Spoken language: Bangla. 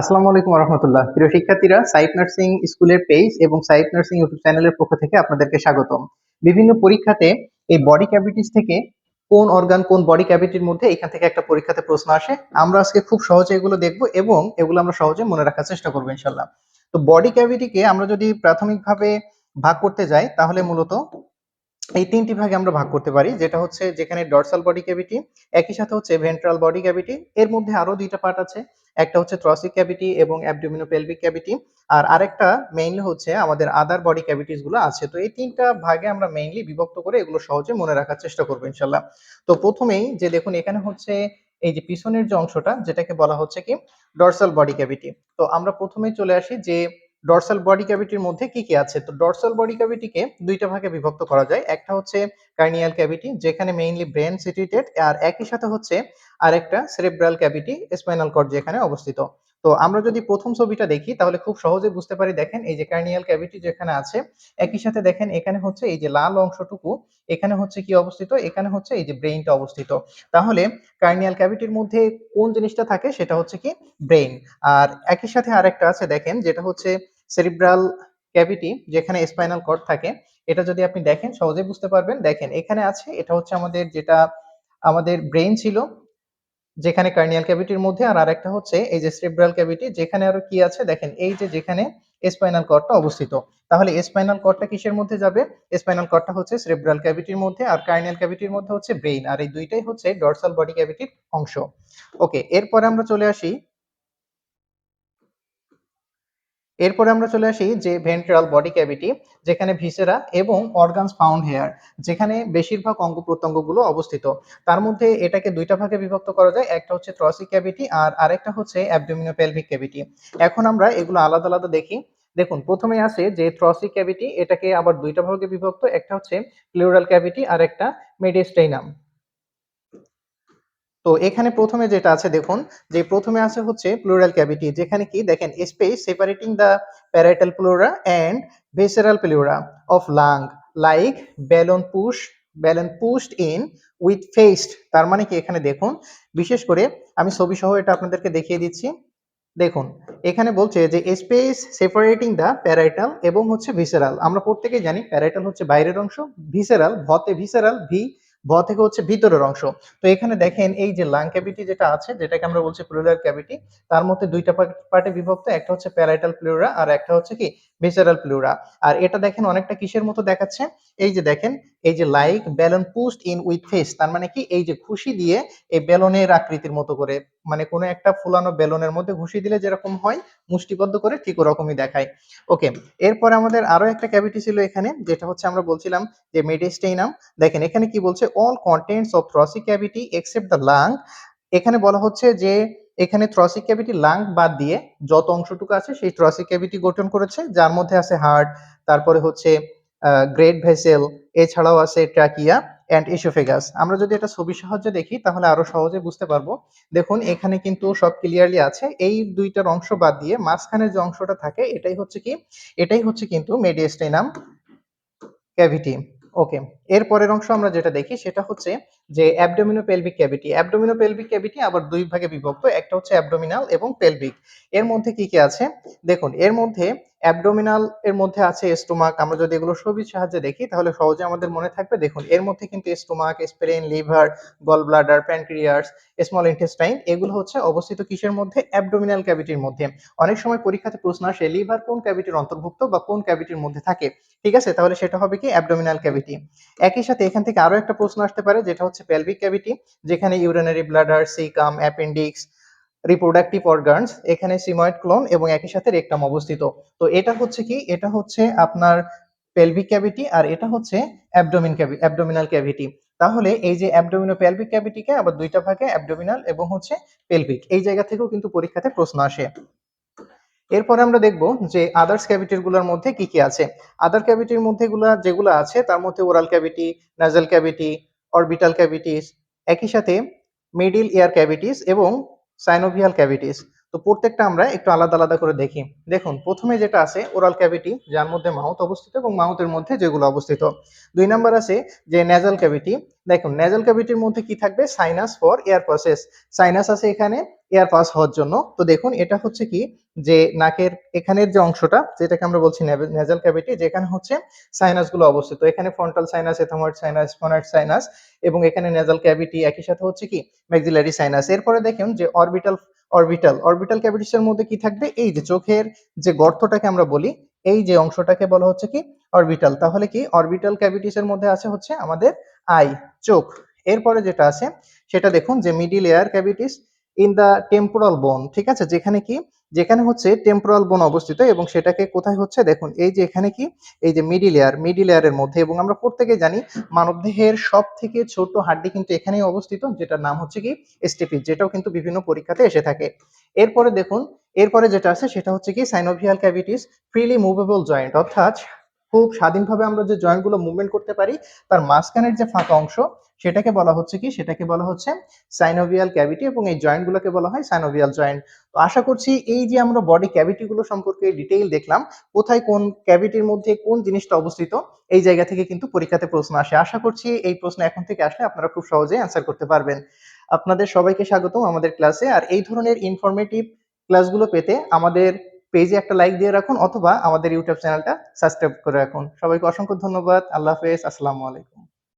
আসসালামু আলাইকুম রহমতুল্লাহ প্রিয় শিক্ষার্থীরা সাইফ নার্সিং স্কুলের পেজ এবং সাইফ নার্সিং ইউটিউব চ্যানেলের পক্ষ থেকে আপনাদেরকে স্বাগতম। বিভিন্ন পরীক্ষাতে এই বডি ক্যাভিটিস থেকে কোন অর্গান কোন বডি ক্যাভিটির মধ্যে এখান থেকে একটা পরীক্ষাতে প্রশ্ন আসে, আমরা আজকে খুব সহজে এগুলো দেখব এবং এগুলো আমরা সহজে মনে রাখার চেষ্টা করব ইনশাল্লাহ তো বডি ক্যাভিটিকে আমরা যদি প্রাথমিকভাবে ভাগ করতে যাই, তাহলে মূলত এই তিনটি ভাগে আমরা ভাগ করতে পারি, যেটা হচ্ছে যেখানে ডরসাল বডি ক্যাভিটি একই সাথে হচ্ছে ভেন্ট্রাল বডি ক্যাভিটি এর মধ্যে আরও দুইটা পার্ট আছে। একটা হচ্ছে থ্রসিক ক্যাভিটি এবং অ্যাবডোমিনোপেলভিক ক্যাভিটি আর আরেকটা মেইনলি হচ্ছে আমাদের আদার বডি ক্যাভিটিসগুলো আছে। তো এই তিনটা ভাগে আমরা মেইনলি বিভক্ত করে এগুলো সহজে মনে রাখার চেষ্টা করব ইনশাল্লাহ। তো প্রথমেই যে দেখুন, এখানে হচ্ছে এই যে পিছনের যে অংশটা, যেটাকে বলা হচ্ছে কি? ডরসাল বডি ক্যাভিটি তো আমরা প্রথমেই চলে আসি যে ডরসাল বডি ক্যাভিটির মধ্যে কি কি আছে? তো ডরসাল বডি ক্যাভিটিকে দুইটা ভাগে বিভক্ত করা যায়। একটা হচ্ছে কার্নিয়াল ক্যাভিটি যেখানে মেইনলি ব্রেন সিটুয়েটেড আর একই সাথে হচ্ছে আরেকটা সেরেব্রাল ক্যাভিটি স্পাইনাল কর্ড যেখানে অবস্থিত। তো আমরা যদি প্রথম ছবিটা দেখি, তাহলে খুব সহজে বুঝতে পারি, দেখেন এই যে কার্নিয়াল ক্যাভিটি যেখানে আছে, একই সাথে দেখেন এখানে হচ্ছে এই যে লাল অংশটুকু, এখানে হচ্ছে কি অবস্থিত? এখানে হচ্ছে এই যে ব্রেইনটা অবস্থিত। তাহলে কার্নিয়াল ক্যাভিটির মধ্যে কোন জিনিসটা থাকে, সেটা হচ্ছে কি ব্রেইন আর একই সাথে আরেকটা আছে, দেখেন, যেটা হচ্ছে সেরিব্রাল ক্যাভিটি যেখানে স্পাইনাল কর্ড থাকে। এটা যদি আপনি দেখেন সহজে বুঝতে পারবেন। দেখেন, এখানে আছে, এটা হচ্ছে আমাদের যেটা, আমাদের ব্রেইন ছিল যেখানে কার্নিয়াল ক্যাভিটির মধ্যে, আর আরেকটা হচ্ছে এই যে সেরিব্রাল ক্যাভিটি যেখানে আরও কি আছে? দেখেন, এই যে যেখানে স্পাইনাল কর্ডটা অবস্থিত। তাহলে স্পাইনাল কর্ডটা কিসের মধ্যে যাবে? স্পাইনাল কর্ডটা হচ্ছে সেরিব্রাল ক্যাভিটির মধ্যে, আর কার্নিয়াল ক্যাভিটির মধ্যে হচ্ছে ব্রেইন আর এই দুইটাই হচ্ছে ডরসাল বডি ক্যাভিটির অংশ। ওকে এরপরে আমরা চলে আসি এরপরে আমরা চলে আসি যে ভেন্ট্রাল বডি ক্যাভিটি, যেখানে ভিসেরা এবং অর্গানস ফাউন্ড হেয়ার, যেখানে বেশিরভাগ অঙ্গ প্রত্যঙ্গগুলো অবস্থিত। তার মধ্যে এটাকে দুইটা ভাগে বিভক্ত করা যায়, একটা হচ্ছে থ্রসিক ক্যাভিটি আর আরেকটা হচ্ছে অ্যাবডোমিনো অ্যাবডোমিনোপেলভিক ক্যাভিটি। এখন আমরা এগুলো আলাদা আলাদা দেখি। দেখুন প্রথমে আছে যে থ্রসিক ক্যাভিটি, এটাকে আবার দুইটা ভাগে বিভক্ত, একটা হচ্ছে প্লিউরাল ক্যাভিটি আর একটা মেডিস্টেইনাম। তো এখানে প্রথমে যেটা আছে, দেখুন, যে প্রথমে আছে হচ্ছে প্লুরাল ক্যাভিটি যেখানে কি, দেখেন space separating the parietal pleura and visceral pleura of lung like balloon push balloon pushed in with fist তার মানে কি, এখানে দেখুন, বিশেষ করে আমি ছবি সহ এটা আপনাদেরকে দেখিয়ে দিচ্ছি। দেখুন, এখানে বলছে যে স্পেস সেপারেটিং দ্য প্যারাইটাল এবং হচ্ছে ভিসেরাল আমরা প্রত্যেকেই জানি প্যারাইটাল হচ্ছে বাইরের অংশ ভিসেরাল ভতে ভিসেরাল ভি ভ থেকে হচ্ছে ভিতরের অংশ। তো এখানে দেখেন এই যে লাং ক্যাভিটি যেটা আছে, যেটাকে আমরা বলছি প্লুরাল ক্যাভিটি তার মধ্যে দুইটা পার্টে বিভক্ত, একটা হচ্ছে প্যারাইটাল প্লুরা আর একটা হচ্ছে কি ভিসেরাল প্লুরা আর এটা দেখেন অনেকটা কিসের মতো দেখাচ্ছে? এই যে দেখেন এই যে like balloon pushed in with fist তার মানে কি? এই যে খুশি দিয়ে এই বেলনের আকৃতির মতো করে মানে কোনো একটা ফুলানো বেলনের মধ্যে ঘুষি দিলে যেরকম হয়, মুষ্টিবদ্ধ করে ঠিক ওরকমই দেখায়। ওকে এরপরে আমাদের আরও একটা ক্যাভিটি ছিল এখানে, যেটা হচ্ছে আমরা বলছিলাম যে মেডিস্টেইনাম দেখেন, এখানে কি বলছে? All contents of thoracic cavity except the lung এখানে বলা হচ্ছে যে এখানে থ্রসিক ক্যাভিটি লাং বাদ দিয়ে যত অংশটুকু আছে, সেই থ্রসিক ক্যাভিটি গঠন করেছে। যার মধ্যে আছে হার্ট তারপরে হচ্ছে গ্রেট ভেসেল এছাড়াও আছে ট্রাকিয়া অ্যান্ড ইসোফেগাস আমরা যদি এটা ছবি সাহায্যে দেখি, তাহলে আরও সহজে বুঝতে পারব। দেখুন, এখানে কিন্তু সব ক্লিয়ারলি আছে। এই দুইটার অংশ বাদ দিয়ে মাঝখানের যে অংশটা থাকে, এটাই হচ্ছে কি? এটাই হচ্ছে কিন্তু মেডিয়াস্টেনাম ক্যাভিটি ওকে এর পরের অংশ আমরা যেটা দেখি সেটা হচ্ছে যে abdominopelvic cavity abdominopelvic cavity আবার দুই ভাগে বিভক্ত, একটা হচ্ছে অ্যাবডোমিনাল এবং পেলভিক এর মধ্যে কি কি আছে? দেখুন, এর মধ্যে অ্যাবডোমিনাল এর মধ্যে আছে স্টোমাক আমরা যদি এগুলো ছবির সাহায্যে দেখি তাহলে সহজে আমাদের মনে থাকবে। দেখুন, এর মধ্যে কিন্তু stomach spleen liver gall bladder pancreas small intestine এগুলো হচ্ছে অবস্থিত কিসের মধ্যে? অ্যাবডোমিনাল ক্যাভিটির মধ্যে। অনেক সময় পরীক্ষাতে প্রশ্ন আসে লিভার কোন ক্যাভিটির অন্তর্ভুক্ত বা কোন ক্যাভিটির মধ্যে থাকে? ঠিক আছে, তাহলে সেটা হবে কি? অ্যাবডোমিনাল ক্যাভিটি একই সাথে এখান থেকে আরও একটা প্রশ্ন আসতে পারে, যেটা হচ্ছে পেলভিক ক্যাভিটি যেখানে urinary bladder caecum appendix reproductive organs এখানে সিময়েড ক্লোন এবং একই সাথে রেকটাম অবস্থিত। তো এটা হচ্ছে কি? এটা হচ্ছে আপনার পেলভিক ক্যাভিটি আর এটা হচ্ছে অ্যাবডোমিন ক্যাভি অ্যাবডোমিনাল ক্যাভিটি তাহলে এই যে অ্যাবডোমিনো পেলভিক ক্যাভিটিকে আবার দুইটা ভাগে অ্যাবডোমিনাল এবং হচ্ছে পেলভিক এই জায়গা থেকেও কিন্তু পরীক্ষাতে প্রশ্ন আসে। এরপরে আমরা দেখব যে আদার্স ক্যাভিটিরগুলোর মধ্যে কি কি আছে। আদার ক্যাভিটির মধ্যে গুলা যেগুলো আছে, তার মধ্যে oral cavity nasal cavity orbital cavities একই সাথে মিডিল ইয়ার ক্যাভিটিস এবং সাইনোভিয়াল ক্যাভিটিস তো প্রত্যেকটা আমরা একটু আলাদা আলাদা করে দেখি। দেখুন, প্রথমে যেটা আছে, ওরাল ক্যাভিটি, যার মধ্যে মাউথ অবস্থিত এবং মাউথের মধ্যে যেগুলো অবস্থিত। দুই নাম্বার আছে যে নেজাল ক্যাভিটি দেখুন নেজাল ক্যাভিটির মধ্যে কি থাকবে? Sinus for air process sinus আছে এখানে এয়ার পাস হওয়ার জন্য। তো দেখুন, এটা হচ্ছে কি? যে নাকের এখানের যে অংশটা, যেটাকে আমরা বলছি নেজাল ক্যাভিটি যেখানে হচ্ছে সাইনাসগুলো অবস্থিত। এখানে frontal sinus ethmoid sinus sphenoid sinus এবং এখানে নেজাল ক্যাভিটি একই সাথে হচ্ছে কি? ম্যাক্সিলারি সাইনাস এরপরে দেখুন যে অরবিটাল অরবিটাল অরবিটাল ক্যাভিটিসের মধ্যে কি থাকবে? এই যে চোখের যে গর্তটাকে আমরা বলি, এই যে অংশটাকে বলা হচ্ছে কি? অরবিটাল তাহলে কি? অরবিটাল ক্যাভিটিসের মধ্যে আছে হচ্ছে আমাদের আই চোখ। এরপরে যেটা আছে, সেটা দেখুন যে middle air cavities in the temporal bone ঠিক আছে? যেখানে কি? যেখানে হচ্ছে টেম্পোরাল বোন অবস্থিত এবং সেটাকে কোথায় হচ্ছে? দেখুন, এই যে এখানে কি? এই যে মিডিল এয়ার মিডিল এয়ারের মধ্যে এবং আমরা প্রত্যেকে জানি মানবদেহের সব থেকে ছোট হাড্ডি কিন্তু এখানেই অবস্থিত, যেটার নাম হচ্ছে কি? স্টেপিস যেটাও কিন্তু বিভিন্ন পরীক্ষাতে এসে থাকে। এরপরে দেখুন, এরপরে যেটা আছে সেটা হচ্ছে কি? Synovial cavities freely movable joint অর্থাৎ খুব স্বাধীনভাবে আমরা যে জয়েন্টগুলো মুভমেন্ট করতে পারি, তার মাঝখানের যে ফাঁকা অংশ, সেটাকে বলা হচ্ছে কি? সেটাকে বলা হচ্ছে সাইনোভিয়াল ক্যাভিটি এবং এই জয়েন্টগুলোকে বলা হয় সাইনোভিয়াল জয়েন্ট তো আশা করছি এই যে আমরা বডি ক্যাভিটিগুলো সম্পর্কে ডিটেইল দেখলাম, কোথায় কোন ক্যাভিটির মধ্যে কোন জিনিসটা অবস্থিত, এই জায়গা থেকে কিন্তু পরীক্ষাতে প্রশ্ন আসে। আশা করছি এই প্রশ্ন এখন থেকে আসলে আপনারা খুব সহজেই অ্যান্সার করতে পারবেন। আপনাদের সবাইকে স্বাগতম আমাদের ক্লাসে আর এই ধরনের ইনফরমেটিভ ক্লাসগুলো পেতে আমাদের পেজে একটা লাইক দিয়ে রাখুন অথবা আমাদের ইউটিউব চ্যানেলটা সাবস্ক্রাইব করে রাখুন। সবাইকে অসংখ্য ধন্যবাদ। আল্লাহ হাফেজ। আসসালামু আলাইকুম।